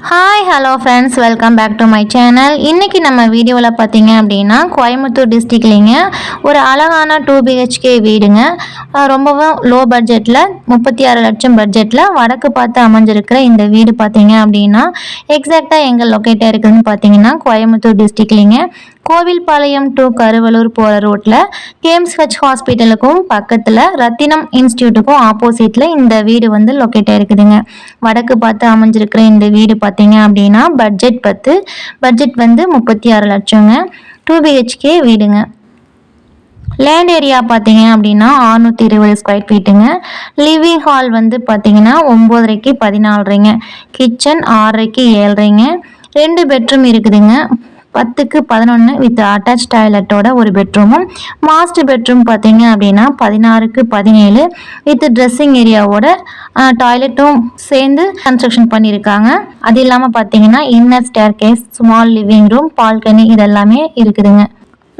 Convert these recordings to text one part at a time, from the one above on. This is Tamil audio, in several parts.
Hi hello friends welcome back to my channel இன்றைக்கி நம்ம வீடியோவில் பார்த்தீங்க அப்படின்னா கோயம்புத்தூர் டிஸ்ட்ரிக்ட்லிங்க ஒரு அழகான டூ பிஹெச்கே வீடுங்க. ரொம்பவும் லோ பட்ஜெட்டில் முப்பத்தி ஆறு லட்சம் பட்ஜெட்டில் வடக்கு பார்த்து அமைஞ்சிருக்கிற இந்த வீடு பார்த்தீங்க அப்படின்னா எக்ஸாக்டாக எங்கே லொக்கேட்டாக இருக்குதுன்னு பார்த்தீங்கன்னா கோயம்புத்தூர் டிஸ்ட்ரிக்ட்லிங்க கோவில்பாளையம் டு கருவலூர் போகிற ரோட்டில் கேம்ஸ் ஹெச் ஹாஸ்பிட்டலுக்கும் பக்கத்தில் ரத்தினம் இன்ஸ்டியூட்டுக்கும் ஆப்போசிட்டில் இந்த வீடு வந்து லொக்கேட் ஆகிருக்குதுங்க வடக்கு பார்த்து அமைஞ்சிருக்கிற இந்த வீடு பார்த்தீங்க அப்படின்னா பட்ஜெட் பத்து. பட்ஜெட் வந்து முப்பத்தி ஆறு லட்சங்க டூ பிஹெச்கே வீடுங்க. லேண்ட் ஏரியா பார்த்தீங்க அப்படின்னா அறுநூத்தி இருபது ஸ்கொயர் ஃபீட்டுங்க லிவிங் ஹால் வந்து பார்த்தீங்கன்னா ஒம்போதரைக்கு பதினாலரைங்க. கிச்சன் ஆறரைக்கு ஏழரைங்க. ரெண்டு பெட்ரூம் இருக்குதுங்க. பத்துக்கு பதினொன்று வித் அட்டாச் டாய்லெட்டோட ஒரு பெட்ரூமும் மாஸ்டர் பெட்ரூம் பார்த்தீங்க அப்படின்னா பதினாறுக்கு பதினேழு வித் ட்ரெஸ்ஸிங் ஏரியாவோட டாய்லெட்டும் சேர்ந்து கன்ஸ்ட்ரக்ஷன் பண்ணியிருக்காங்க. அது இல்லாமல் பார்த்தீங்கன்னா inner staircase small living room balcony இதெல்லாமே இருக்குதுங்க.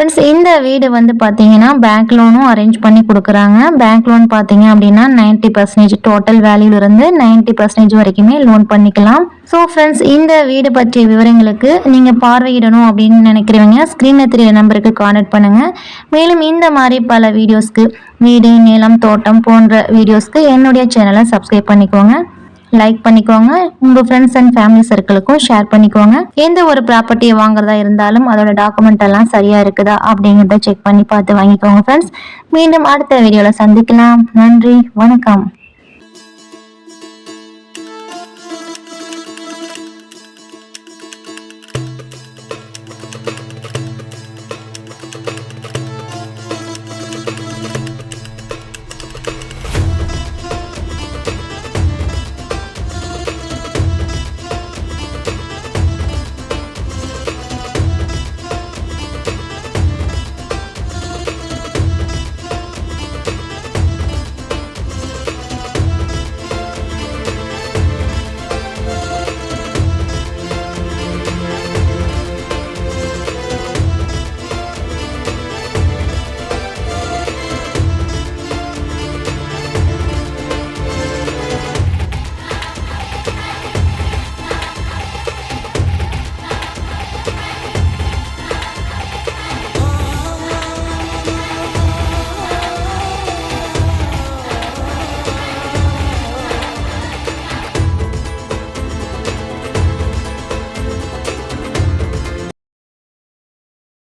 ஃப்ரெண்ட்ஸ் இந்த வீடு வந்து பார்த்தீங்கன்னா பேங்க் லோனும் அரேஞ்ச் பண்ணி கொடுக்குறாங்க. பேங்க் லோன் பார்த்தீங்க அப்படின்னா நைன்ட்டி பர்சன்டேஜ் டோட்டல் வேல்யூலேருந்து நைன்ட்டி பர்சன்டேஜ் வரைக்குமே லோன் பண்ணிக்கலாம். ஸோ ஃப்ரெண்ட்ஸ் இந்த வீடு பற்றிய விவரங்களுக்கு நீங்கள் பார்வையிடணும் அப்படின்னு நினைக்கிறவங்க ஸ்க்ரீனில் தெரியல நம்பருக்கு கான்டாக்ட் பண்ணுங்கள் மேலும் இந்த மாதிரி பல வீடியோஸ்க்கு வீடு நிலம் தோட்டம் போன்ற வீடியோஸ்க்கு என்னுடைய சேனலை சப்ஸ்கிரைப் பண்ணிக்கோங்க. லைக் பண்ணிக்கோங்க. உங்கள் ஃப்ரெண்ட்ஸ் அண்ட் ஃபேமிலி சர்க்கிளுக்கும் ஷேர் பண்ணிக்கோங்க. எந்த ஒரு ப்ராப்பர்ட்டியை வாங்குறதா இருந்தாலும் அதோட டாக்குமெண்ட் எல்லாம் சரியாக இருக்குதா அப்படிங்கிறத செக் பண்ணி பார்த்து வாங்கிக்கோங்க ஃப்ரெண்ட்ஸ் மீண்டும் அடுத்த வீடியோவில் சந்திக்கலாம். நன்றி. வணக்கம்.